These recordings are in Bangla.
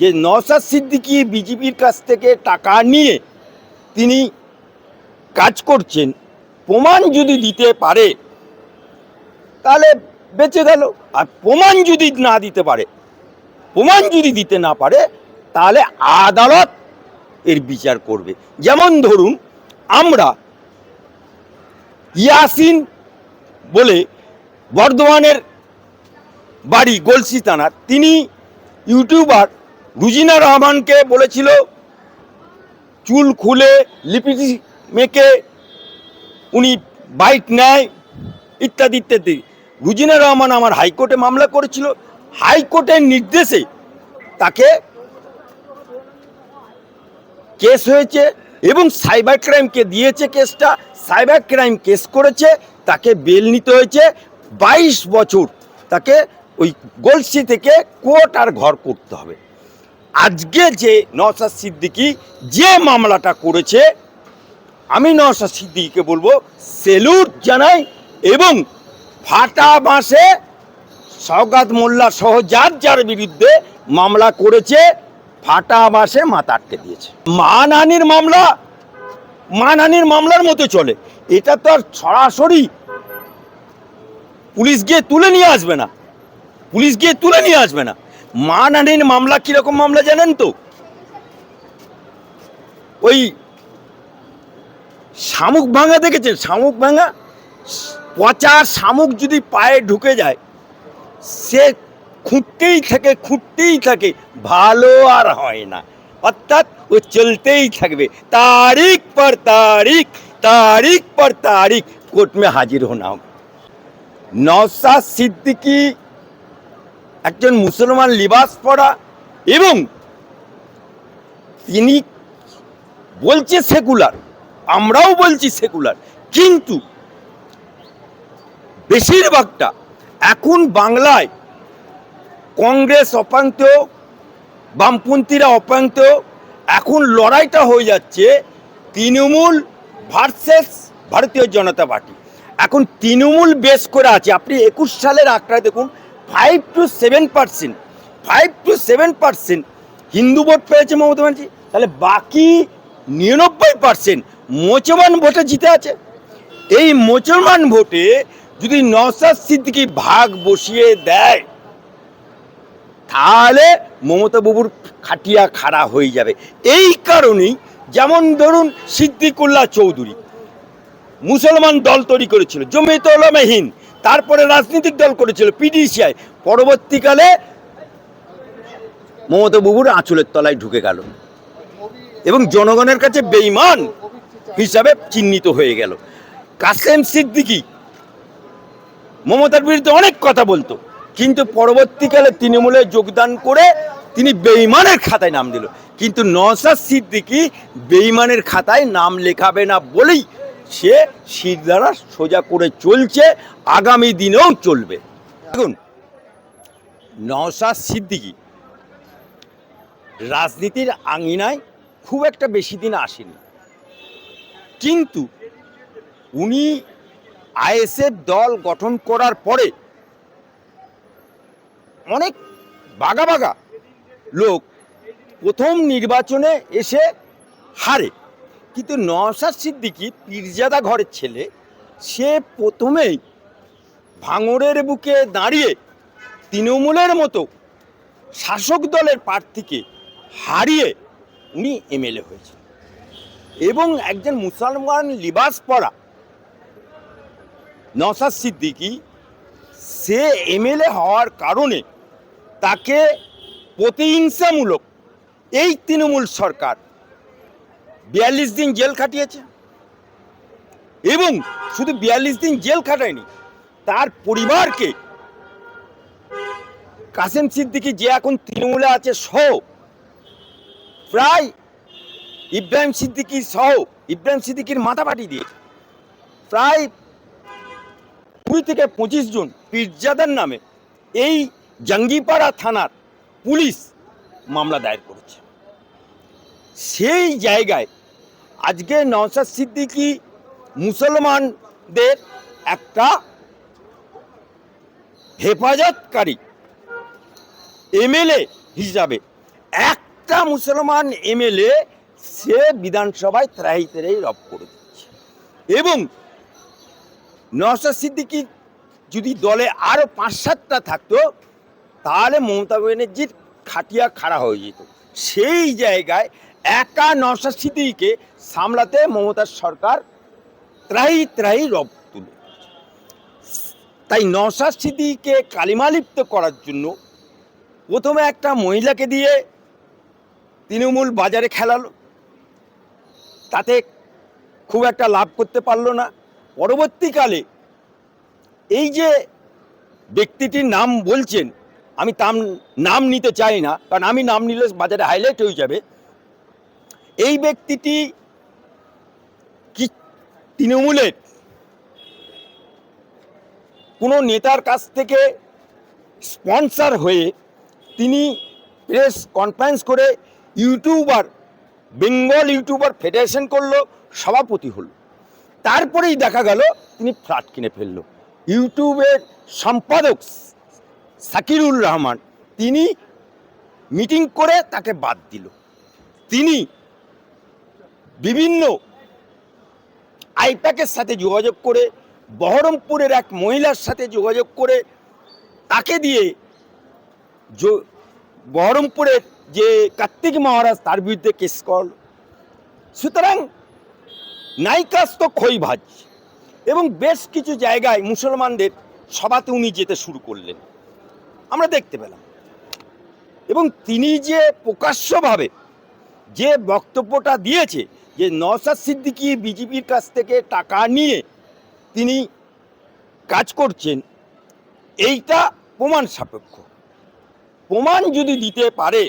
যে নওসাদ সিদ্দিকি বিজেপির কাছ থেকে টাকা নিয়ে তিনি কাজ করছেন, প্রমাণ যদি দিতে পারে, তাহলে বেঁচে গেল। আর প্রমাণ যদি না দিতে পারে, প্রমাণ যদি দিতে না পারে, তাহলে আদালত এর বিচার করবে। যেমন ধরুন, আমরা ইয়াসিন বলে বর্ধমানের বাড়ি, গলসি তিনি ইউটিউবার রুজিনা রহমানকে বলেছিল, চুল খুলে লিপিটি মেকে উনি বাইট নেয়, ইত্যাদি ইত্যাদি। রুজিনা রহমান আমার হাইকোর্টে মামলা করেছিল। হাইকোর্টের নির্দেশে তাকে কেস হয়েছে এবং সাইবার ক্রাইমকে দিয়েছে কেসটা। সাইবার ক্রাইম কেস করেছে, তাকে বেল নিতে হয়েছে। বাইশ বছর তাকে ওই গলসি থেকে কোর্ট আর ঘর করতে হবে। আজকে যে নওশাদ সিদ্দিকি যে মামলাটা করেছে, আমি নওশাদ সিদ্দিকিকে বলব সেলুট জানাই এবং ফাটা বাঁশে সৌগাত মোল্লা সহ যার যার বিরুদ্ধে মামলা করেছে, ফাটা বাঁশে মাথা আটকে দিয়েছে। মানহানির মামলা মানহানির মামলার মতো চলে। এটা তো আর সরাসরি পুলিশ গিয়ে তুলে নিয়ে আসবে না। পুলিশ গিয়ে তুলে নিয়ে আসবে না। মানহানির মামলা কীরকম মামলা জানেন তো? ওই শামুক ভাঙা দেখেছেন? শামুক ভাঙা? পচা শামুক যদি পায়ে ঢুকে যায়, সে খুঁটতেই থাকে খুঁটতেই থাকে। ভালো আর হয় না। অর্থাৎ ও চলতেই থাকবে। তারিখ পর তারিখ তারিখ পর তারিখ কোর্ট में হাজির হোনা হবে নওসাদ সিদ্দিকি একজন মুসলমান লিবাস পরা এবং তিনি বলছে সেকুলার, আমরাও বলছি সেকুলার, কিন্তু বেশিরভাগটা এখন বাংলায় কংগ্রেস অপান্ত, বামপন্থীরা অপান্ত, এখন লড়াইটা হয়ে যাচ্ছে তৃণমূল ভার্সেস ভারতীয় জনতা পার্টি। এখন তৃণমূল বেশ করে আছে। আপনি একুশ সালের আঁকড়া দেখুন five two seven percent five two seven percent Hindu vote পেয়েছে মমতা ব্যানার্জি। তাহলে বাকি নিরানব্বই পার্সেন্ট মুসলমান ভোটে জিতে আছে। এই মুসলমান ভোটে যদি নওসাদ সিদ্দিকি ভাগ বসিয়ে দেয়, তাহলে মমতা বাবুর খাটিয়া খাড়া হয়ে যাবে। এই কারণেই যেমন ধরুন সিদ্দিকুল্লাহ চৌধুরী, মুসলমান দল তৈরি করেছিল জমিয়ত ওলামাহীন তারপরে রাজনৈতিক দল করেছিল পিডিসিআই পরবর্তীকালে মমতা বাবুর আঁচলের তলায় ঢুকে গেল। এবং জনগণের কাছে বেইমান হিসাবে চিহ্নিত হয়ে গেল। কাসেম সিদ্দিকি মমতার বিরুদ্ধে অনেক কথা বলতো, কিন্তু পরবর্তীকালে তৃণমূলে যোগদান করে তিনি বেইমানের খাতায় নাম দিল। কিন্তু নওসাদ সিদ্দিকি বেইমানের খাতায় নাম লেখাবে না বলেই সে শির দ্বারা সোজা করে চলছে, আগামী দিনেও চলবে। দেখুন নওসাদ সিদ্দিকি রাজনীতির আঙিনায় খুব একটা বেশি দিন আসেনি। কিন্তু উনি আইএসএফ দল গঠন করার পরে অনেক বাগা বাগা লোক প্রথম নির্বাচনে এসে হারে। কিন্তু নওশাদ সিদ্দিকি পীরজাদা ঘরের ছেলে, সে প্রথমেই ভাঙড়ের বুকে দাঁড়িয়ে তৃণমূলের মতো শাসক দলের প্রার্থীকে হারিয়ে উনি এমএলএ হয়েছে এবং একজন মুসলমান লিবাস পরা নসাদ সিদ্দিকি, সে এমএলএ হওয়ার কারণে তাকে প্রতিহিংসামূলক এই তৃণমূল সরকার বিয়াল্লিশ দিন জেল খাটিয়েছে। এবং শুধু বিয়াল্লিশ দিন জেল খাটায়নি, তার পরিবারকে কাসেম সিদ্দিকি যে এখন তৃণমূলে আছে সহ, প্রায় ইব্রাহিম সিদ্দিকি সহ, ইব্রাহিম সিদ্দিকির মাথা পাঠিয়ে দিয়েছে। প্রায় কুড়ি থেকে পঁচিশ জন পীরজাদার নামে এই জঙ্গিপাড়া থানার পুলিশ মামলা দায়ের করেছে। সেই জায়গায় আজকে নওশাদ সিদ্দিকি মুসলমানদের একটা হেফাজতকারী এমএলএ হিসাবে। একটা মুসলমান এমএলএ সে বিধানসভায় ত্রাহি ত্রাহি রব করে দিচ্ছে। এবং নওশাদ সিদ্দিকি যদি দলে আরও পাঁচ সাতটা থাকতো, তাহলে মমতা ব্যানার্জির খাটিয়া খাড়া হয়ে যেত। সেই জায়গায় একা নওশাদ সিদ্দিকিকে সামলাতে মমতার সরকার ত্রাহি ত্রাহি রব তুলে তাই নওশাদ সিদ্দিকিকে কালিমালিপ্ত করার জন্য প্রথমে একটা মহিলাকে দিয়ে তৃণমূল বাজারে খেলালো। তাতে খুব একটা লাভ করতে পারল না। পরবর্তীকালে এই যে ব্যক্তিটির নাম বলছেন, আমি তাম, নাম নিতে চাই না, কারণ আমি নাম নিলে বাজারে হাইলাইট হয়ে যাবে। এই ব্যক্তিটি কি তৃণমূলের? কোনো নেতার কাছ থেকে স্পন্সর হয়ে তিনি প্রেস কনফারেন্স করে ইউটিউবার, বেঙ্গল ইউটিউবার ফেডারেশন করল, সভাপতি হলো। তারপরেই দেখা গেল তিনি ফ্ল্যাট কিনে ফেলল। ইউটিউবের সম্পাদক সাকিরুল রহমান, তিনি মিটিং করে তাকে বাদ দিল। তিনি বিভিন্ন আইপ্যাকের সাথে যোগাযোগ করে, বহরমপুরের এক মহিলার সাথে যোগাযোগ করে, তাকে দিয়ে বহরমপুরের যে কার্তিক মহারাজ তার বিরুদ্ধে কেস করল সুতরাং নাইকাস তো খই ভাজ এবং বেশ কিছু জায়গায় মুসলমানদের সভাতে উনি যেতে শুরু করলেন। আমরা দেখতে পেলাম। এবং তিনি যে প্রকাশ্যভাবে যে বক্তব্যটা দিয়েছে যে নওশাদ সিদ্দিকী বিজেপির কাছ থেকে টাকা নিয়ে তিনি কাজ করছেন, এইটা প্রমাণ সাপেক্ষ। প্রমাণ যদি দিতে পারে,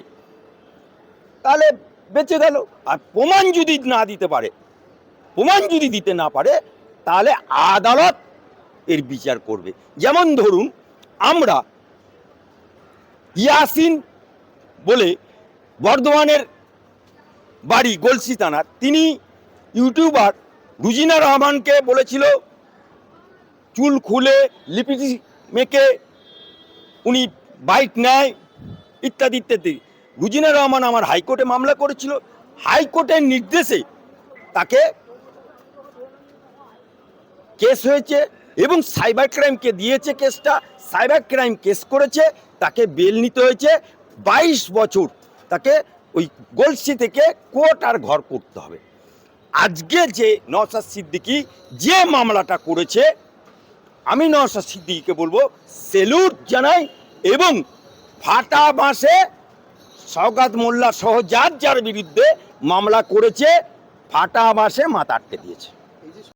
তাহলে বেঁচে গেল। আর প্রমাণ যদি না দিতে পারে, প্রমাণ যদি দিতে না পারে, তাহলে আদালত এর বিচার করবে। যেমন ধরুন, আমরা ইয়াসিন বলে বর্ধমানের বাড়ি, গলসি থানার। তিনি ইউটিউবার রুজিনা রহমানকে বলেছিল, চুল খুলে লিপিটি মেকে উনি বাইক নেয়, ইত্যাদি ইত্যাদি। রুজিনা রহমান আমার হাইকোর্টে মামলা করেছিল। হাইকোর্টের নির্দেশে তাকে কেস হয়েছে এবং সাইবার ক্রাইমকে দিয়েছে কেসটা। সাইবার ক্রাইম কেস করেছে, তাকে বেল নিতে হয়েছে। বাইশ বছর তাকে ওই গলসি থেকে কোর্ট আর ঘর করতে হবে। আজকে যে নওশাদ সিদ্দিকি যে মামলাটা করেছে, আমি নওশাদ সিদ্দিকিকে বলব সেলুট জানাই এবং ফাটা বাঁশে সৌগাত মোল্লা সহ যার যার বিরুদ্ধে মামলা করেছে, ফাটা বাঁশে মাথা আটকে দিয়েছে।